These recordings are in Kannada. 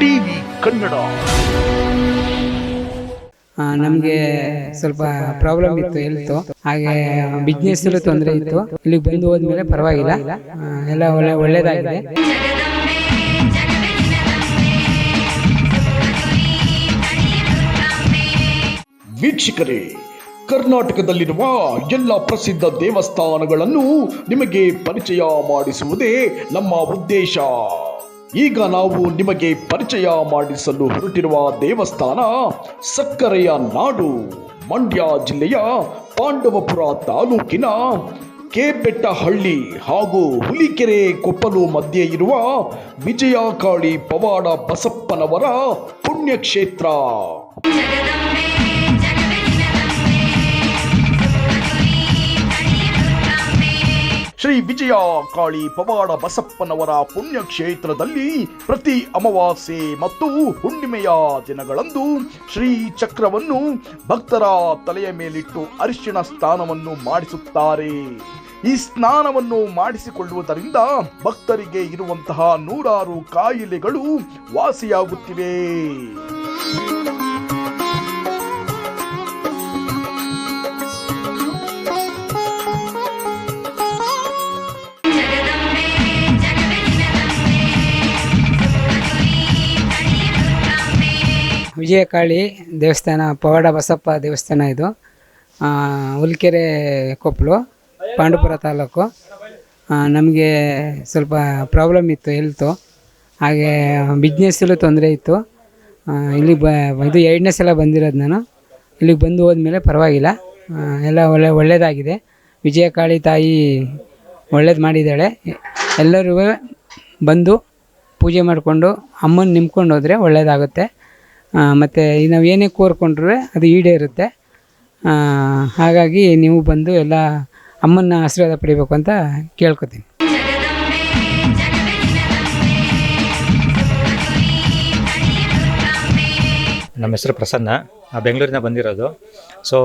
ಟಿವಿ ಕನ್ನಡ. ನಮಗೆ ಸ್ವಲ್ಪ ಪ್ರಾಬ್ಲಮ್ ಇತ್ತು ಹೆಲ್ತು ಹಾಗೆ ಬಿಸ್ನೆಸ್ ತೊಂದರೆ ಇತ್ತು. ಇಲ್ಲಿಗೆ ಬಂದು ಹೋದ್ಮೇಲೆ ಪರವಾಗಿಲ್ಲ. ಎಲ್ಲ ಒಳ್ಳೆ ಒಳ್ಳೇದಾಗಿದೆ. ವೀಕ್ಷಕರೇ ಕರ್ನಾಟಕದಲ್ಲಿರುವ ಎಲ್ಲ ಪ್ರಸಿದ್ಧ ದೇವಸ್ಥಾನಗಳನ್ನು ನಿಮಗೆ ಪರಿಚಯ ಮಾಡಿಸುವುದೇ ನಮ್ಮ ಉದ್ದೇಶ. ಈಗ ನಾವು ನಿಮಗೆ ಪರಿಚಯ ಮಾಡಿಸಲು ಹೊರಟಿರುವ ದೇವಸ್ಥಾನ ಸಕ್ಕರೆಯ ನಾಡು, ಮಂಡ್ಯ ಜಿಲ್ಲೆಯ ಪಾಂಡವಪುರ ತಾಲೂಕಿನ ಕೆಬೆಟ್ಟಹಳ್ಳಿ ಹಾಗೂ ಹುಲಿಕೆರೆ ಕೊಪ್ಪಲು ಮಧ್ಯೆ ಇರುವ ವಿಜಯಕಾಳಿ ಪವಾಡ ಬಸಪ್ಪನವರ ಪುಣ್ಯಕ್ಷೇತ್ರ. ಶ್ರೀ ವಿಜಯ ಕಾಳಿ ಪವಾಡ ಬಸಪ್ಪನವರ ಪುಣ್ಯಕ್ಷೇತ್ರದಲ್ಲಿ ಪ್ರತಿ ಅಮಾವಾಸ್ಯೆ ಮತ್ತು ಹುಣ್ಣಿಮೆಯ ದಿನಗಳಂದು ಶ್ರೀ ಚಕ್ರವನ್ನು ಭಕ್ತರ ತಲೆಯ ಮೇಲಿಟ್ಟು ಅರಿಶಿಣ ಸ್ನಾನವನ್ನು ಮಾಡಿಸುತ್ತಾರೆ. ಈ ಸ್ನಾನವನ್ನು ಮಾಡಿಸಿಕೊಳ್ಳುವುದರಿಂದ ಭಕ್ತರಿಗೆ ಇರುವಂತಹ ನೂರಾರು ಕಾಯಿಲೆಗಳು ವಾಸಿಯಾಗುತ್ತಿವೆ. ವಿಜಯಕಾಳಿ ದೇವಸ್ಥಾನ ಪವಾಡ ಬಸಪ್ಪ ದೇವಸ್ಥಾನ ಇದು. ಹುಲ್ಕೆರೆ ಕೊಪ್ಪಳು ಪಾಂಡುಪುರ ತಾಲೂಕು. ನಮಗೆ ಸ್ವಲ್ಪ ಪ್ರಾಬ್ಲಮ್ ಇತ್ತು ಹೆಲ್ತು ಹಾಗೆ ಬಿಸ್ನೆಸ್ಸಲ್ಲೂ ತೊಂದರೆ ಇತ್ತು. ಇಲ್ಲಿಗೆ ಬ, ಇದು ಎರಡನೇ ಸಲ ಬಂದಿರೋದು ನಾನು. ಇಲ್ಲಿಗೆ ಬಂದು ಹೋದ್ಮೇಲೆ ಪರವಾಗಿಲ್ಲ. ಎಲ್ಲ ಒಳ್ಳೆ ಒಳ್ಳೆಯದಾಗಿದೆ ವಿಜಯಕಾಳಿ ತಾಯಿ ಒಳ್ಳೇದು ಮಾಡಿದ್ದಾಳೆ. ಎಲ್ಲರೂ ಬಂದು ಪೂಜೆ ಮಾಡಿಕೊಂಡು ಅಮ್ಮನ ನಿಂಬ್ಕೊಂಡು ಹೋದರೆ ಒಳ್ಳೆಯದಾಗುತ್ತೆ ಮತ್ತು ನಾವು ಏನೇ ಕೋರ್ಕೊಂಡ್ರೂ ಅದು ಈಡೇರುತ್ತೆ. ಹಾಗಾಗಿ ನೀವು ಬಂದು ಎಲ್ಲ ಅಮ್ಮನ ಆಶೀರ್ವಾದ ಪಡಿಬೇಕು ಅಂತ ಕೇಳ್ಕೊತೀನಿ. ನಮ್ಮ ಹೆಸರು ಪ್ರಸನ್ನ. ಆ ಬೆಂಗಳೂರಿಂದ ಬಂದಿರೋದು. ಸೊ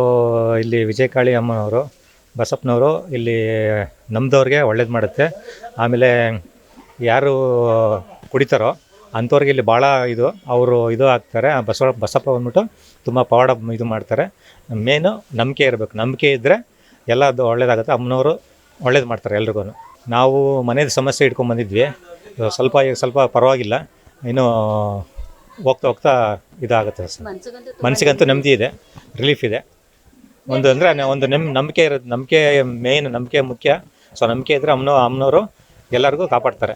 ಇಲ್ಲಿ ವಿಜಯಕಾಳಿ ಅಮ್ಮನವರು, ಬಸಪ್ಪನವರು ಇಲ್ಲಿ ನಮ್ಮದವ್ರಿಗೆ ಒಳ್ಳೇದು ಮಾಡುತ್ತೆ. ಆಮೇಲೆ ಯಾರು ಕುಡಿತಾರೋ ಅಂಥವ್ರಿಗೆ ಇಲ್ಲಿ ಭಾಳ ಇದು, ಅವರು ಇದು ಆಗ್ತಾರೆ. ಆ ಬಸವ, ಬಸಪ್ಪ ಬಂದ್ಬಿಟ್ಟು ತುಂಬ ಪವಾಡ ಇದು ಮಾಡ್ತಾರೆ. ಮೇನು ನಂಬಿಕೆ ಇರಬೇಕು. ನಂಬಿಕೆ ಇದ್ದರೆ ಎಲ್ಲ ಅದು ಒಳ್ಳೇದಾಗುತ್ತೆ. ಅಮ್ಮನವರು ಒಳ್ಳೇದು ಮಾಡ್ತಾರೆ ಎಲ್ರಿಗೂ ನಾವು ಮನೇದು ಸಮಸ್ಯೆ ಇಟ್ಕೊಂಡು ಬಂದಿದ್ವಿ. ಸ್ವಲ್ಪ ಈಗ ಸ್ವಲ್ಪ ಪರವಾಗಿಲ್ಲ. ಇನ್ನು ಹೋಗ್ತಾ ಹೋಗ್ತಾ ಇದಾಗುತ್ತೆ ಸರ್. ಮನಸ್ಸಿಗಂತೂ ನೆಮ್ಮದಿ ಇದೆ. ರಿಲೀಫ್ ಇದೆ. ಒಂದು ಅಂದರೆ ಒಂದು ನೆಮ್, ನಂಬಿಕೆ ಇರೋದು, ನಂಬಿಕೆ ಮೇನ್ ನಂಬಿಕೆ ಮುಖ್ಯ. ಸೊ ನಂಬಿಕೆ ಇದ್ದರೆ ಅಮ್ಮನೋ ಅಮ್ಮನವರು ಎಲ್ಲರಿಗೂ ಕಾಪಾಡ್ತಾರೆ.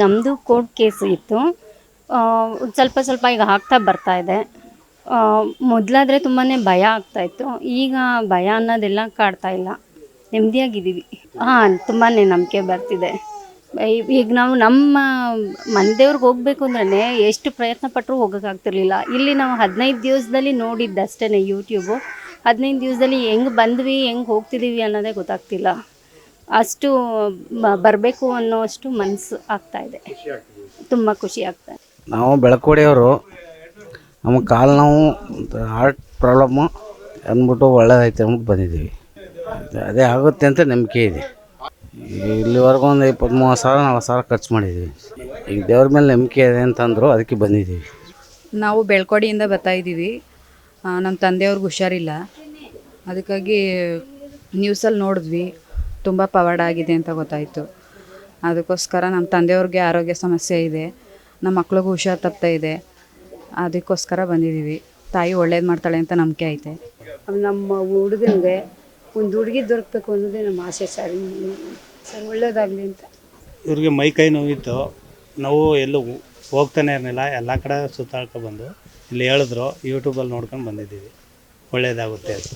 ನಮ್ಮದು ಕೋರ್ಟ್ ಕೇಸ್ ಇತ್ತು. ಸ್ವಲ್ಪ ಸ್ವಲ್ಪ ಈಗ ಆಗ್ತಾ ಬರ್ತಾ ಇದೆ. ಮೊದಲಾದರೆ ತುಂಬಾ ಭಯ ಆಗ್ತಾಯಿತ್ತು ಈಗ ಭಯ ಅನ್ನೋದೆಲ್ಲ ಕಾಡ್ತಾ ಇಲ್ಲ. ನೆಮ್ಮದಿಯಾಗಿದ್ದೀವಿ. ಹಾಂ ತುಂಬಾ ನಂಬಿಕೆ ಬರ್ತಿದೆ. ಈಗ ನಾವು ನಮ್ಮ ಮನೆದೇವ್ರಿಗೆ ಹೋಗ್ಬೇಕು ಅಂದ್ರೆ ಎಷ್ಟು ಪ್ರಯತ್ನ ಪಟ್ಟರೂ ಹೋಗೋಕ್ಕಾಗ್ತಿರ್ಲಿಲ್ಲ ಇಲ್ಲಿ ನಾವು ಹದಿನೈದು ದಿವಸದಲ್ಲಿ ನೋಡಿದ್ದಷ್ಟೇ ಯೂಟ್ಯೂಬು ಹದಿನೈದು ದಿವಸದಲ್ಲಿ ಹೆಂಗೆ ಬಂದ್ವಿ, ಹೆಂಗೆ ಹೋಗ್ತಿದ್ದೀವಿ ಅನ್ನೋದೇ ಗೊತ್ತಾಗ್ತಿಲ್ಲ. ಅಷ್ಟು ಬರಬೇಕು ಅನ್ನೋಷ್ಟು ಮನಸ್ಸು ಆಗ್ತಾ ಇದೆ. ತುಂಬ ಖುಷಿ ಆಗ್ತಾ ಇದೆ. ನಾವು ಬೆಳಕೋಡಿಯವರು ನಮಗೆ ಕಾಲು ನಾವು ಹಾರ್ಟ್ ಪ್ರಾಬ್ಲಮ್ಮು ಅಂದ್ಬಿಟ್ಟು ಒಳ್ಳೇದಾಯ್ತು ಅಂದ್ಬಿಟ್ಟು ಬಂದಿದ್ದೀವಿ. ಅದೇ- ಅದೇ ಆಗುತ್ತೆ ಅಂತ ನಂಬಿಕೆ ಇದೆ. ಇಲ್ಲಿವರೆಗೂ ಒಂದು ಇಪ್ಪತ್ತು ಮೂವತ್ತು ಸಾವಿರ ನಲ್ವತ್ತು ಸಾವಿರ ಖರ್ಚು ಮಾಡಿದ್ದೀವಿ. ಈಗ ದೇವ್ರ ಮೇಲೆ ನಂಬಿಕೆ ಇದೆ ಅಂತಂದರು ಅದಕ್ಕೆ ಬಂದಿದ್ದೀವಿ. ನಾವು ಬೆಳ್ಕೋಡಿಯಿಂದ ಬರ್ತಾ ಇದ್ದೀವಿ. ನಮ್ಮ ತಂದೆಯವ್ರಿಗೆ ಹುಷಾರಿಲ್ಲ. ಅದಕ್ಕಾಗಿ ನ್ಯೂಸಲ್ಲಿ ನೋಡಿದ್ವಿ. ತುಂಬ ಪವಾಡ ಆಗಿದೆ ಅಂತ ಗೊತ್ತಾಯಿತು. ಅದಕ್ಕೋಸ್ಕರ ನಮ್ಮ ತಂದೆಯವ್ರಿಗೆ ಆರೋಗ್ಯ ಸಮಸ್ಯೆ ಇದೆ. ನಮ್ಮ ಮಕ್ಳಿಗೂ ಹುಷಾರು ತಪ್ತಾ ಇದೆ. ಅದಕ್ಕೋಸ್ಕರ ಬಂದಿದ್ದೀವಿ ತಾಯಿ ಒಳ್ಳೇದು ಮಾಡ್ತಾಳೆ ಅಂತ ನಂಬಿಕೆ ಐತೆ. ನಮ್ಮ ಹುಡುಗನಿಗೆ ಒಂದು ಹುಡುಗಿ ದೊರಕಬೇಕು ಅನ್ನೋದೇ ನಮ್ಮ ಆಸೆ ಸರ್. ಸರ್ ಒಳ್ಳೇದಾಗಲಿ ಅಂತ. ಇವ್ರಿಗೆ ಮೈ ಕೈ ನೋವಿತ್ತು. ನಾವು ಎಲ್ಲೂ ಹೋಗ್ತಾನೆ ಇರಲಿಲ್ಲ. ಎಲ್ಲ ಕಡೆ ಸುತ್ತಾಡ್ಕೊ ಬಂದು ಇಲ್ಲಿ ಹೇಳಿದ್ರು. ಯೂಟ್ಯೂಬಲ್ಲಿ ನೋಡ್ಕೊಂಡು ಬಂದಿದ್ದೀವಿ. ಒಳ್ಳೇದಾಗುತ್ತೆ ಅಂತ.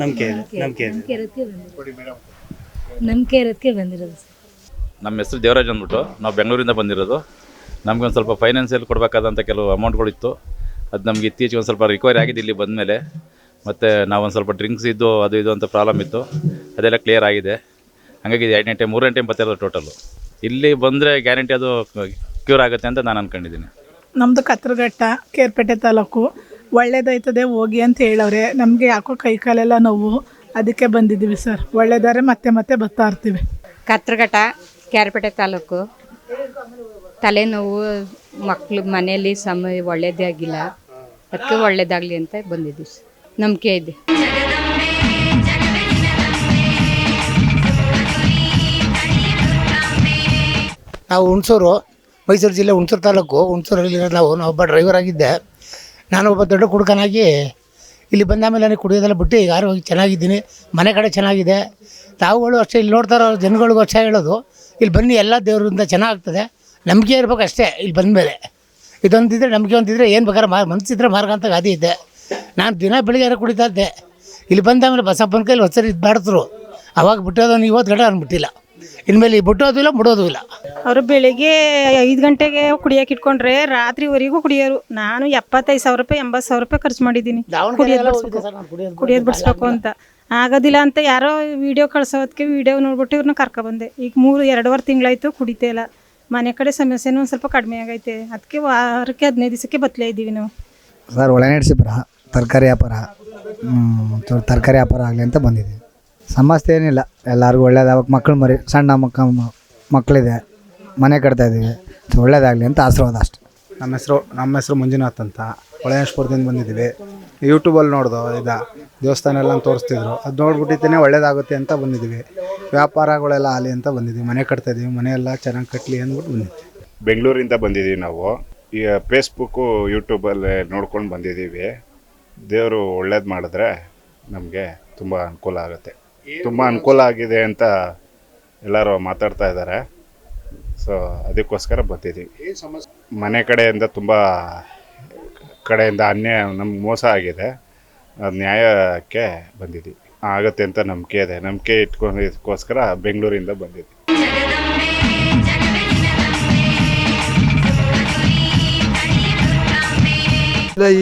ನಂಬಿಕೆ ಇದೆ. ನಂಬಿಕೆ ಇದೆ. ನಂಬಿಕೆ ಇರೋದಕ್ಕೆ ಬಂದಿರೋದು ಸರ್. ನಮ್ಮ ಹೆಸರು ದೇವರಾಜ್ ಅಂದ್ಬಿಟ್ಟು. ನಾವು ಬೆಂಗಳೂರಿಂದ ಬಂದಿರೋದು. ನಮ್ಗೆ ಒಂದು ಸ್ವಲ್ಪ ಫೈನಾನ್ಸಿಯಲ್ ಕೊಡಬೇಕಾದಂಥ ಕೆಲವು ಅಮೌಂಟ್ಗಳಿತ್ತು ಅದು ನಮಗೆ ಇತ್ತೀಚೆಗೆ ಒಂದು ಸ್ವಲ್ಪ ರಿಕವರಿ ಆಗಿದೆ ಇಲ್ಲಿ ಬಂದಮೇಲೆ. ಮತ್ತು ನಾವೊಂದು ಸ್ವಲ್ಪ ಡ್ರಿಂಕ್ಸ್ ಇದ್ದು ಅದು ಇದು ಅಂತ ಪ್ರಾಬ್ಲಮ್ ಇತ್ತು. ಅದೆಲ್ಲ ಕ್ಲಿಯರ್ ಆಗಿದೆ. ಹಾಗಾಗಿ ಇದು ಎರಡನೇ ಟೈಮ್ ಮೂರನೇ ಟೈಮ್ ಬರ್ತಿರೋದು ಟೋಟಲು ಇಲ್ಲಿ ಬಂದರೆ ಗ್ಯಾರಂಟಿ ಅದು ಕ್ಯೂರ್ ಆಗುತ್ತೆ ಅಂತ ನಾನು ಅಂದ್ಕೊಂಡಿದ್ದೀನಿ ನಮ್ಮದು ಕತ್ರಘಟ್ಟ ಕೇರ್ಪೇಟೆ ತಾಲೂಕು. ಒಳ್ಳೇದಾಯ್ತದೆ ಹೋಗಿ ಅಂತ ಹೇಳವ್ರೆ. ನಮಗೆ ಯಾಕೋ ಕೈ ಕಾಲೆಲ್ಲ ನೋವು. ಅದಕ್ಕೆ ಬಂದಿದ್ದೀವಿ ಸರ್. ಒಳ್ಳೆದಾರೆ ಮತ್ತೆ ಮತ್ತೆ ಬರ್ತಾ ಇರ್ತೀವಿ. ಕತ್ರಘಟ್ಟ ಕ್ಯಾರಪೇಟೆ ತಾಲೂಕು. ತಲೆನೋವು ಮಕ್ಕಳು ಮನೆಯಲ್ಲಿ ಸಮಯ ಒಳ್ಳೇದೇ ಆಗಿಲ್ಲ. ಅದಕ್ಕೆ ಒಳ್ಳೇದಾಗಲಿ ಅಂತ ಬಂದಿದ್ದೀವಿ ಸರ್. ನಂಬಿಕೆ ಇದೆ. ನಾವು ಹುಣಸೂರು ಮೈಸೂರು ಜಿಲ್ಲೆ ಹುಣಸೂರು ತಾಲೂಕು. ಹುಣಸೂರಲ್ಲಿ ನಾವು ನಾವೊಬ್ಬ ಡ್ರೈವರ್ ಆಗಿದ್ದೆ. ನಾನು ಒಬ್ಬ ದೊಡ್ಡ ಕುಡುಕನಾಗಿ ಇಲ್ಲಿ ಬಂದ ಮೇಲೆ ನನಗೆ ಕುಡಿಯೋದೆಲ್ಲ ಬಿಟ್ಟು ಈಗ ಆರೋಗ್ಯ ಚೆನ್ನಾಗಿದ್ದೀನಿ? ಮನೆ ಕಡೆ ಚೆನ್ನಾಗಿದೆ. ತಾವುಗಳು ಅಷ್ಟೇ, ಇಲ್ಲಿ ನೋಡ್ತಾರೋ ಜನಗಳಿಗೂ ಅಷ್ಟೇ ಹೇಳೋದು. ಇಲ್ಲಿ ಬನ್ನಿ, ಎಲ್ಲ ದೇವರಿಂದ ಚೆನ್ನಾಗ್ತದೆ. ನಂಬಿಕೆ ಇರ್ಬೇಕು ಅಷ್ಟೇ, ಇಲ್ಲಿ ಬಂದ ಮೇಲೆ. ಇದೊಂದಿದ್ರೆ ನಂಬಿಕೆ, ಒಂದಿದ್ರೆ ಏನು ಬೇಕಾದ್ರೆ ಮಾ ಮನಸ್ಸಿದ್ರೆ ಮಾರ್ಗ ಅಂತ ಗಾದಿ ಇದ್ದೆ ನಾನು ದಿನ ಬೆಳಿಗ್ಗೆ ಕುಡಿತಾ ಇದ್ದೆ? ಇಲ್ಲಿ ಬಂದ ಮೇಲೆ ಬಸಪ್ಪನ ಕೈಲಿ ಹೊಸರಿ ಇದು ಮಾಡಿದ್ರು ಅವಾಗ ಬಿಟ್ಟೋದು ಇವತ್ತು ಗಡ ನಾನು ಬಿಟ್ಟಿಲ್ಲ ಇನ್ಮೇಲೆ ಈ ಬಿಟ್ಟೋದು ಇಲ್ಲ ಬಿಡೋದು ಇಲ್ಲ. ಅವರು ಬೆಳಿಗ್ಗೆ ಐದು ಗಂಟೆಗೆ ಕುಡಿಯೋಕೆ ಇಟ್ಕೊಂಡ್ರೆ ರಾತ್ರಿವರೆಗೂ ಕುಡಿಯೋರು. ನಾನು ಎಪ್ಪತ್ತೈದು ಸಾವಿರ ರೂಪಾಯಿ ಎಂಬತ್ತು ಸಾವಿರ ರೂಪಾಯಿ ಖರ್ಚು ಮಾಡಿದ್ದೀನಿ. ಕುಡಿಯೋದು ಬಿಡಿಸ್ಬೇಕು. ಕುಡಿಯೋದು ಬಿಡಿಸ್ಬೇಕು ಅಂತ. ಆಗೋದಿಲ್ಲ ಅಂತ ಯಾರೋ ವಿಡಿಯೋ ಕಳ್ಸೋದಕ್ಕೆ ವಿಡಿಯೋ ನೋಡ್ಬಿಟ್ಟು ಇವ್ರನ್ನ ಕರ್ಕೊಬಂದೆ. ಈಗ ಮೂರು ಎರಡೂವರೆ ತಿಂಗಳಾಯ್ತು ಕುಡಿತೇ ಇಲ್ಲ. ಮನೆ ಕಡೆ ಸಮಸ್ಯೆನೂ ಒಂದು ಸ್ವಲ್ಪ ಕಡಿಮೆ ಆಗೈತೆ. ಅದಕ್ಕೆ ವಾರಕ್ಕೆ ಹದಿನೈದು ದಿವಸಕ್ಕೆ ಬತ್ತಲೇ ಇದ್ದೀವಿ ನಾವು. ಸರ್ ಒಳನಡಿಸಿಬ್ರ ತರಕಾರಿ ವ್ಯಾಪಾರ. ತರಕಾರಿ ವ್ಯಾಪಾರ ಆಗಲಿ ಅಂತ ಬಂದಿದ್ದೀವಿ. ಸಮಸ್ಯೆ ಏನಿಲ್ಲ. ಎಲ್ಲರಿಗೂ ಒಳ್ಳೇದಾಗ ಮಕ್ಕಳು ಮರಿ ಸಣ್ಣ ಮಕ್ಕ ಮಕ್ಕಳಿದೆ ಮನೆ ಕಟ್ತಾ ಇದ್ದೀವಿ. ಒಳ್ಳೇದಾಗಲಿ ಅಂತ ಆಶೀರ್ವಾದ ಅಷ್ಟೆ. ನಮ್ಮ ಹೆಸರು ನಮ್ಮ ಹೆಸರು ಮಂಜುನಾಥ್ ಅಂತ. ಹೊಳೆನಶ್ಪುರದಿಂದ ಬಂದಿದ್ದೀವಿ. ಯೂಟ್ಯೂಬಲ್ಲಿ ನೋಡ್ದು ಇದ. ದೇವಸ್ಥಾನ ಎಲ್ಲ ತೋರಿಸ್ತಿದ್ರು. ಅದು ನೋಡ್ಬಿಟ್ಟಿದ್ದೇನೆ ಒಳ್ಳೇದಾಗುತ್ತೆ ಅಂತ ಬಂದಿದ್ದೀವಿ. ವ್ಯಾಪಾರಗಳೆಲ್ಲ ಆಲಿ ಅಂತ ಬಂದಿದ್ದೀವಿ. ಮನೆ ಕಟ್ತಾ ಇದ್ದೀವಿ. ಮನೆಯೆಲ್ಲ ಚೆನ್ನಾಗಿ ಕಟ್ಟಲಿ ಅಂದ್ಬಿಟ್ಟು ಬಂದಿದ್ದೀವಿ. ಬೆಂಗಳೂರಿಂದ ಬಂದಿದ್ದೀವಿ ನಾವು. ಈಗ ಫೇಸ್ಬುಕ್ಕು ಯೂಟ್ಯೂಬಲ್ಲಿ ನೋಡ್ಕೊಂಡು ಬಂದಿದ್ದೀವಿ. ದೇವರು ಒಳ್ಳೇದು ಮಾಡಿದ್ರೆ ನಮಗೆ ತುಂಬ ಅನುಕೂಲ ಆಗುತ್ತೆ. ತುಂಬ ಅನುಕೂಲ ಆಗಿದೆ ಅಂತ ಎಲ್ಲರೂ ಮಾತಾಡ್ತಾ ಇದ್ದಾರೆ. ಸೊ ಅದಕ್ಕೋಸ್ಕರ ಬಂದಿದ್ದೀವಿ ಮನೆ ಕಡೆಯಿಂದ ತುಂಬ ಕಡೆಯಿಂದ ಅನ್ಯಾಯ, ನಮ್ಗೆ ಮೋಸ ಆಗಿದೆ. ನ್ಯಾಯಕ್ಕೆ ಬಂದಿದ್ದೀವಿ ಆಗುತ್ತೆ ಅಂತ ನಂಬಿಕೆ ಇದೆ. ನಂಬಿಕೆ ಇಟ್ಕೊಂಡಿದ್ದಕ್ಕೋಸ್ಕರ ಬೆಂಗಳೂರಿಂದ ಬಂದಿದ್ದೀವಿ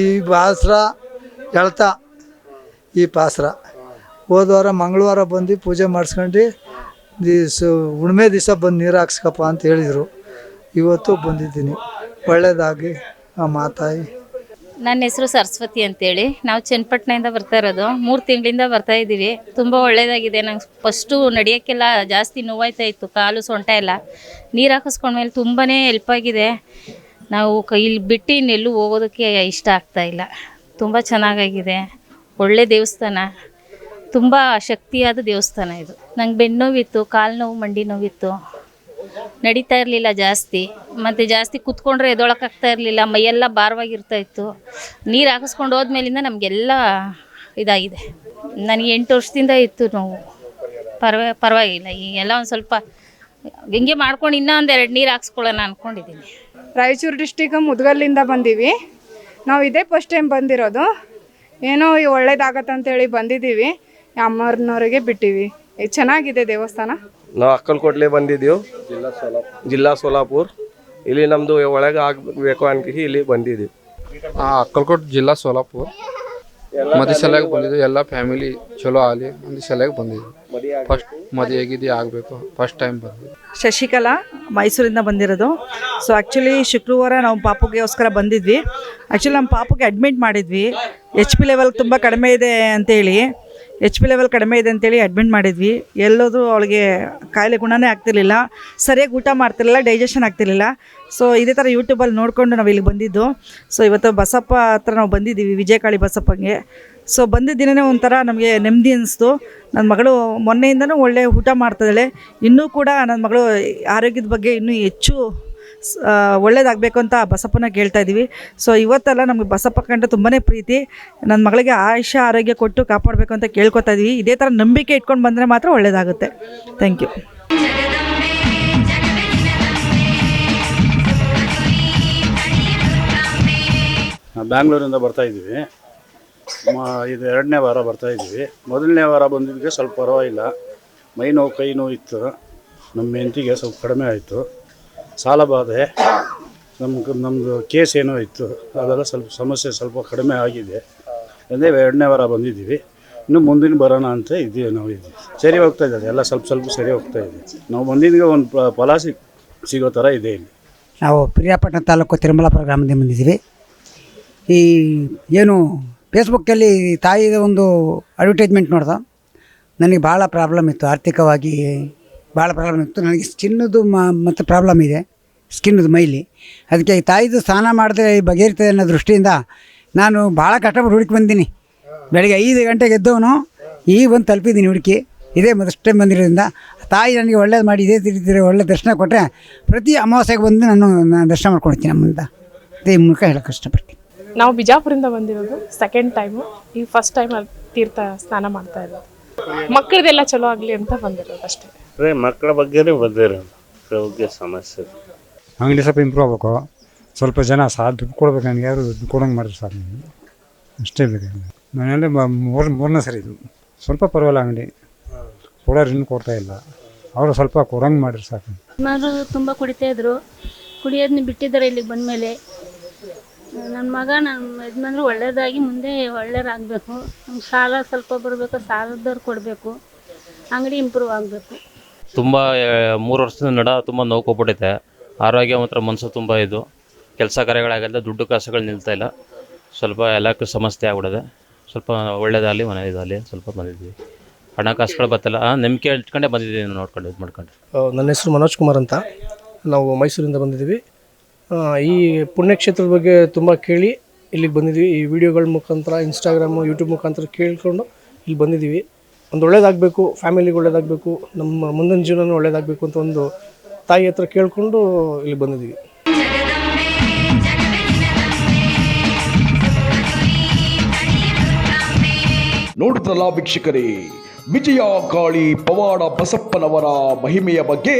ಈ ಪಾಸ್ರ ಎಳ್ತ, ಈ ಪಾಸ್ರ. ಹೋದ ವಾರ ಮಂಗಳವಾರ ಬಂದು ಪೂಜೆ ಮಾಡಿಸ್ಕೊಂಡು ದಿವ್ಸ ಹುಣ್ಮೆ ದಿವಸ ಬಂದು ನೀರು ಹಾಕ್ಸ್ಕಪ್ಪ ಅಂತ ಹೇಳಿದರು. ಇವತ್ತು ಬಂದಿದ್ದೀನಿ. ಒಳ್ಳೇದಾಗಿ ಆ ಮಾತಾಯಿ. ನನ್ನ ಹೆಸರು ಸರಸ್ವತಿ ಅಂತೇಳಿ. ನಾವು ಚನ್ನಪಟ್ಟಣದಿಂದ ಬರ್ತಾ ಇರೋದು. ಮೂರು ತಿಂಗಳಿಂದ ಬರ್ತಾ ಇದ್ದೀವಿ. ತುಂಬ ಒಳ್ಳೆಯದಾಗಿದೆ ನಂಗೆ ಫಸ್ಟು ನಡೆಯೋಕ್ಕೆಲ್ಲ ಜಾಸ್ತಿ ನೋವಾಯ್ತಾ ಇತ್ತು. ಕಾಲು ಸೊಂಟ ಎಲ್ಲ. ನೀರು ಹಾಕಿಸ್ಕೊಂಡ್ಮೇಲೆ ತುಂಬಾ ಹೆಲ್ಪ್ ಆಗಿದೆ. ನಾವು ಇಲ್ಲಿ ಬಿಟ್ಟು ಇನ್ನೆಲ್ಲೂ ಹೋಗೋದಕ್ಕೆ ಇಷ್ಟ ಆಗ್ತಾಯಿಲ್ಲ ತುಂಬ ಚೆನ್ನಾಗಾಗಿದೆ. ಒಳ್ಳೆ ದೇವಸ್ಥಾನ. ತುಂಬ ಶಕ್ತಿಯಾದ ದೇವಸ್ಥಾನ ಇದು. ನಂಗೆ ಬೆನ್ನು ನೋವಿತ್ತು, ಕಾಲು ನೋವು, ಮಂಡಿ ನೋವಿತ್ತು. ನಡೀತಾ ಇರಲಿಲ್ಲ ಜಾಸ್ತಿ. ಮತ್ತು ಜಾಸ್ತಿ ಕುತ್ಕೊಂಡ್ರೆ ಎದೊಳಕ್ಕಾಗ್ತಾ ಇರಲಿಲ್ಲ, ಮೈಯೆಲ್ಲ ಭಾರವಾಗಿರ್ತಾ ಇತ್ತು. ನೀರು ಹಾಕಿಸ್ಕೊಂಡು ಹೋದ್ಮೇಲಿಂದ ನಮಗೆಲ್ಲ ಇದಾಗಿದೆ. ನನಗೆ ಎಂಟು ವರ್ಷದಿಂದ ಇತ್ತು ನೋವು. ಪರವ, ಪರವಾಗಿಲ್ಲ. ಈಗೆಲ್ಲ ಒಂದು ಸ್ವಲ್ಪ ಹಿಂಗೆ ಮಾಡ್ಕೊಂಡು ಇನ್ನೂ ಎರಡು ನೀರು ಹಾಕ್ಸ್ಕೊಳ್ಳೋಣ ಅಂದ್ಕೊಂಡಿದ್ದೀನಿ ರಾಯಚೂರು ಡಿಸ್ಟಿಕ್ ಮುದ್ಗಲ್ಲಿಂದ ಬಂದೀವಿ. ನಾವು ಇದೇ ಫಸ್ಟ್ ಟೈಮ್ ಬಂದಿರೋದು. ಏನೋ ಈ ಒಳ್ಳೇದಾಗತ್ತೆ ಅಂತೇಳಿ ಬಂದಿದ್ದೀವಿ ಅಮ್ಮವ್ರನ್ನವರಿಗೆ ಬಿಟ್ಟಿವಿ. ಇದು ಚೆನ್ನಾಗಿದೆ ದೇವಸ್ಥಾನ? ನಾವು ಅಕ್ಕಲ್ಕೋಟ್ಲೆ ಬಂದಿದ್ದೀವಿ. ಜಿಲ್ಲಾ ಸೋಲಾಪುರ. ಜಿಲ್ಲಾ ಸೋಲಾಪುರ್ ಇಲ್ಲಿ ನಮ್ಮದು ಒಳಗೆ ಆಗಬೇಕು ಅನ್ಕಿ ಇಲ್ಲಿ ಬಂದಿದ್ದೀವಿ. ಅಕ್ಕಲ್ಕೋಟ್ ಜಿಲ್ಲಾ ಸೋಲಾಪುರ್. ಮದಿ ಸಲುವಾಗಿ ಬಂದಿದ್ದು ಎಲ್ಲ ಫ್ಯಾಮಿಲಿ ಚಲೋ ಆಗಲಿ ಒಂದು ಸಲುವಾಗಿ ಬಂದಿದ್ದು ಫಸ್ಟ್ ಮದಿ ಗಿದಿ ಆಗಬೇಕು. ಫಸ್ಟ್ ಟೈಮ್ ಬಂದಿದ್ದು. ಶಶಿಕಲಾ ಮೈಸೂರಿಂದ ಬಂದಿರೋದು. ಸೊ ಆ್ಯಕ್ಚುಲಿ ಶುಕ್ರವಾರ ನಾವು ಪಾಪಗೋಸ್ಕರ ಬಂದಿದ್ವಿ. ಆ್ಯಕ್ಚುಲಿ ನಮ್ಮ ಪಾಪುಗೆ ಅಡ್ಮಿಟ್ ಮಾಡಿದ್ವಿ. ಎಚ್ ಪಿ ಲೆವೆಲ್ ತುಂಬ ಕಡಿಮೆ ಇದೆ ಅಂತೇಳಿ. ಎಚ್ ಪಿ ಲೆವೆಲ್ ಕಡಿಮೆ ಇದೆ ಅಂತೇಳಿ ಅಡ್ಮಿಟ್ ಮಾಡಿದ್ವಿ. ಎಲ್ಲೋದ್ರೂ ಅವಳಿಗೆ ಕಾಯಿಲೆ ಗುಣನೇ ಆಗ್ತಿರ್ಲಿಲ್ಲ. ಸರಿಯಾಗಿ ಊಟ ಮಾಡ್ತಿರಲಿಲ್ಲ ಡೈಜೆಷನ್ ಆಗ್ತಿರ್ಲಿಲ್ಲ. ಸೊ ಇದೇ ಥರ ಯೂಟ್ಯೂಬಲ್ಲಿ ನೋಡಿಕೊಂಡು ನಾವು ಇಲ್ಲಿಗೆ ಬಂದಿದ್ದು. ಸೊ ಇವತ್ತು ಬಸಪ್ಪ ಹತ್ರ ನಾವು ಬಂದಿದ್ದೀವಿ, ವಿಜಯಕಾಳಿ ಬಸಪ್ಪಂಗೆ. ಸೊ ಬಂದಿದ್ದ ದಿನವೇ ಒಂಥರ ನಮಗೆ ನೆಮ್ಮದಿ ಅನಿಸ್ತು. ನನ್ನ ಮಗಳು ಮೊನ್ನೆಯಿಂದನೂ ಒಳ್ಳೆ ಊಟ ಮಾಡ್ತಿದ್ದಾಳೆ. ಇನ್ನೂ ಕೂಡ ನನ್ನ ಮಗಳು ಆರೋಗ್ಯದ ಬಗ್ಗೆ ಇನ್ನೂ ಹೆಚ್ಚು ಒಳ್ಳೇದಾಗಬೇಕು ಅಂತ ಬಸಪ್ಪನ ಕೇಳ್ತಾ ಇದ್ದೀವಿ. ಸೊ ಇವತ್ತೆಲ್ಲ ನಮಗೆ ಬಸಪ್ಪ ಕಂಡ್ರೆ ತುಂಬಾ ಪ್ರೀತಿ. ನನ್ನ ಮಗಳಿಗೆ ಆಯುಷ್ಯ, ಆರೋಗ್ಯ ಕೊಟ್ಟು ಕಾಪಾಡಬೇಕು ಅಂತ ಕೇಳ್ಕೊತಾ ಇದ್ದೀವಿ. ಇದೇ ಥರ ನಂಬಿಕೆ ಇಟ್ಕೊಂಡು ಬಂದರೆ ಮಾತ್ರ ಒಳ್ಳೇದಾಗುತ್ತೆ. ಥ್ಯಾಂಕ್ ಯು ಬ್ಯಾಂಗ್ಳೂರಿಂದ ಬರ್ತಾ ಇದ್ದೀವಿ. ಇದು ಎರಡನೇ ವಾರ ಬರ್ತಾ ಇದ್ದೀವಿ. ಮೊದಲನೇ ವಾರ ಬಂದಿದ್ದಕ್ಕೆ ಸ್ವಲ್ಪ ಪರವಾಗಿಲ್ಲ. ಮೈ ನೋವು, ಕೈ ನೋವು ಇತ್ತು. ನಮ್ಮ ಹೆಂಡತಿಗೆ ಸ್ವಲ್ಪ ಕಡಿಮೆ ಆಯಿತು. ಸಾಲ ಬಾಧೆ, ನಮ್ಗೆ ನಮ್ಮದು ಕೇಸ್ ಏನೋ ಇತ್ತು, ಅದೆಲ್ಲ ಸ್ವಲ್ಪ ಸಮಸ್ಯೆ ಸ್ವಲ್ಪ ಕಡಿಮೆ ಆಗಿದೆ. ಅದೇ ಎರಡನೇ ವಾರ ಬಂದಿದ್ದೀವಿ. ಇನ್ನು ಮುಂದಿನ ಬರೋಣ ಅಂತ ಇದ್ದೀವಿ ನಾವು ಇದ್ದೀವಿ ಸರಿ ಹೋಗ್ತಾ ಇದ್ದಾರೆ. ಎಲ್ಲ ಸ್ವಲ್ಪ ಸ್ವಲ್ಪ ಸರಿ ಹೋಗ್ತಾ ಇದೆ. ನಾವು ಬಂದಿದ್ದಿಗೆ ಒಂದು ಫಲ ಸಿಗ್ ಸಿಗೋ ಥರ ಇದೆ ಇಲ್ಲಿ. ನಾವು ಪ್ರಿಯಾಪಟ್ಟಣ ತಾಲೂಕು ತಿರುಮಲಾಪುರ ಗ್ರಾಮದಿಂದ ಬಂದಿದ್ದೀವಿ. ಈ ಏನು ಫೇಸ್ಬುಕ್ಕಲ್ಲಿ ತಾಯಿದ ಒಂದು ಅಡ್ವರ್ಟೈಸ್ಮೆಂಟ್ ನೋಡ್ದೆ. ನನಗೆ ಭಾಳ ಪ್ರಾಬ್ಲಮ್ ಇತ್ತು. ಆರ್ಥಿಕವಾಗಿ ಭಾಳ ಪ್ರಾಬ್ಲಮ್ ಇತ್ತು. ನನಗೆ ಚಿನ್ನದ್ದು ಮತ್ತು ಪ್ರಾಬ್ಲಮ್ ಇದೆ. ಸ್ಕಿನ್ನದು ಮೈಲಿ. ಅದಕ್ಕೆ ಈ ತಾಯಿದು ಸ್ನಾನ ಮಾಡಿದ್ರೆ ಬಗೆಹರಿತದೆ ಅನ್ನೋ ದೃಷ್ಟಿಯಿಂದ ನಾನು ಭಾಳ ಕಷ್ಟಪಟ್ಟು ಹುಡುಕಿ ಬಂದೀನಿ. ಬೆಳಗ್ಗೆ ಐದು ಗಂಟೆಗೆ ಎದ್ದವನು ಈಗ ಬಂದು ತಲುಪಿದ್ದೀನಿ ಹುಡುಕಿ. ಇದೇ ಫಸ್ಟ್ ಟೈಮ್ ಬಂದಿರೋದ್ರಿಂದ ತಾಯಿ ನನಗೆ ಒಳ್ಳೇದು ಮಾಡಿ ಇದೇ ರೀತಿ ಒಳ್ಳೆ ದರ್ಶನ ಕೊಟ್ಟರೆ ಪ್ರತಿ ಅಮಾವಾಸ್ಯೆಗೆ ಬಂದು ನಾನು ನಾನು ದರ್ಶನ ಮಾಡ್ಕೊಳ್ತೀನಿ ನಮ್ಮಿಂದ ಅದೇ ಮೂಲಕ ಹೇಳಕ್ಕೆ ಕಷ್ಟಪಡ್ತೀನಿ. ನಾವು ಬಿಜಾಪುರಿಂದ ಬಂದಿರೋದು ಸೆಕೆಂಡ್ ಟೈಮು ಈ ಫಸ್ಟ್ ಟೈಮ್ ಅಲ್ಲಿ ತೀರ್ಥ ಸ್ನಾನ ಮಾಡ್ತಾ ಇರೋದು. ಮಕ್ಕಳದೆಲ್ಲ ಚಲೋ ಆಗಲಿ ಅಂತ ಬಂದಿರೋದು ಅಷ್ಟೇ. ಅದೇ ಮಕ್ಕಳ ಬಗ್ಗೆನೇ ಬಂದಿರೋದು. ಆರೋಗ್ಯ ಸಮಸ್ಯೆ. ಅಂಗಡಿ ಸ್ವಲ್ಪ ಇಂಪ್ರೂವ್ ಆಗಬೇಕು. ಸ್ವಲ್ಪ ಜನ ಸಹ ದುಡ್ಡು ಕೊಡ್ಬೇಕು ನನಗೆ ಯಾರು ದುಡ್ಡು ಕೊಡೋಂಗೆ ಮಾಡಿರಿ ಸರ್ ನೀವು. ಅಷ್ಟೇ ಬೇಕು ಮನೆಯಲ್ಲಿ ಮೂರು ಮೂರನೇ ಸರಿ ಇದು. ಸ್ವಲ್ಪ ಪರವಾಗಿಲ್ಲ ಅಂಗಡಿ. ಕೊಡೋರು ಇನ್ನೂ ಕೊಡ್ತಾ ಇಲ್ಲ. ಅವರು ಸ್ವಲ್ಪ ಕೊಡೋಂಗೆ ಮಾಡಿರಿ ಸಾಕು. ನಾನು ತುಂಬ ಕುಡಿತಾ ಇದ್ರು. ಕುಡಿಯೋದನ್ನ ಬಿಟ್ಟಿದ್ದಾರೆ ಇಲ್ಲಿಗೆ ಬಂದಮೇಲೆ. ನನ್ನ ಮಗ ನಮ್ಮ ಯಜಮಾನ್ರು ಒಳ್ಳೇದಾಗಿ ಮುಂದೆ ಒಳ್ಳೇದಾಗಬೇಕು ನಮ್ಗೆ ಸಾಲ ಸ್ವಲ್ಪ ಬರಬೇಕು ಸಾಲದವ್ರು ಕೊಡಬೇಕು. ಅಂಗಡಿ ಇಂಪ್ರೂವ್ ಆಗಬೇಕು. ತುಂಬ ಮೂರು ವರ್ಷದ ನಡ ತುಂಬ ನೋವು ಕೊಟ್ಬಿಟ್ಟೈತೆ ಆರೋಗ್ಯ ಮಾತ್ರ ಮನಸ್ಸು ತುಂಬ ಇದು. ಕೆಲಸ ಕಾರ್ಯಗಳಾಗಲ್ಲ ದುಡ್ಡು ಕಾಸುಗಳು ನಿಲ್ತಾ ಇಲ್ಲ. ಸ್ವಲ್ಪ ಎಲ್ಲಕ್ಕೂ ಸಮಸ್ಯೆ ಆಗ್ಬಿಡದೆ. ಸ್ವಲ್ಪ ಒಳ್ಳೇದಾಗಲಿ ಮನೆ ಇದಾಗಲಿ ಸ್ವಲ್ಪ ಬಂದಿದ್ವಿ ಹಣಕಾಸುಗಳು ಬರ್ತಲ್ಲ ಆ, ನಂಬಿಕೆ ಇಟ್ಕೊಂಡೇ ಬಂದಿದ್ದೀವಿ ನೋಡ್ಕೊಂಡು ಇದು ಮಾಡ್ಕೊಂಡು. ನನ್ನ ಹೆಸರು ಮನೋಜ್ ಕುಮಾರ್ ಅಂತ. ನಾವು ಮೈಸೂರಿಂದ ಬಂದಿದ್ದೀವಿ. ಈ ಪುಣ್ಯಕ್ಷೇತ್ರದ ಬಗ್ಗೆ ತುಂಬ ಕೇಳಿ ಇಲ್ಲಿಗೆ ಬಂದಿದ್ದೀವಿ. ಈ ವಿಡಿಯೋಗಳ ಮುಖಾಂತರ ಇನ್ಸ್ಟಾಗ್ರಾಮು ಯೂಟ್ಯೂಬ್ ಮುಖಾಂತರ ಕೇಳಿಕೊಂಡು ಇಲ್ಲಿ ಬಂದಿದ್ದೀವಿ. ಒಂದು ಒಳ್ಳೇದಾಗಬೇಕು ಫ್ಯಾಮಿಲಿಗೆ ಒಳ್ಳೇದಾಗಬೇಕು ನಮ್ಮ ಮುಂದಿನ ಜೀವನ ಒಳ್ಳೇದಾಗಬೇಕು ಅಂತ ಒಂದು ತಾಯಿ ಹತ್ರ ಕೇಳಿಕೊಂಡು ಇಲ್ಲಿ ಬಂದಿದ್ದೀವಿ. ನೋಡಿದ್ರಲ್ಲ ವೀಕ್ಷಕರೇ, ವಿಜಯ ಕಾಳಿ ಪವಾಡ ಬಸಪ್ಪನವರ ಮಹಿಮೆಯ ಬಗ್ಗೆ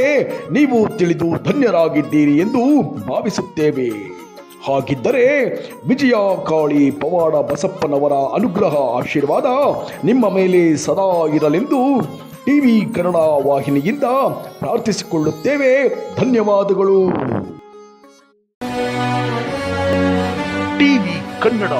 ನೀವು ತಿಳಿದು ಧನ್ಯರಾಗಿದ್ದೀರಿ ಎಂದು ಭಾವಿಸುತ್ತೇವೆ. ಹಾಗಿದ್ದರೆ ವಿಜಯ ಕಾಳಿ ಪವಾಡ ಬಸಪ್ಪನವರ ಅನುಗ್ರಹ, ಆಶೀರ್ವಾದ ನಿಮ್ಮ ಮೇಲೆ ಸದಾ ಇರಲೆಂದು ಟಿವಿ ಕನ್ನಡ ವಾಹಿನಿಯಿಂದ ಪ್ರಾರ್ಥಿಸಿಕೊಳ್ಳುತ್ತೇವೆ. ಧನ್ಯವಾದಗಳು. ಟಿವಿ ಕನ್ನಡ.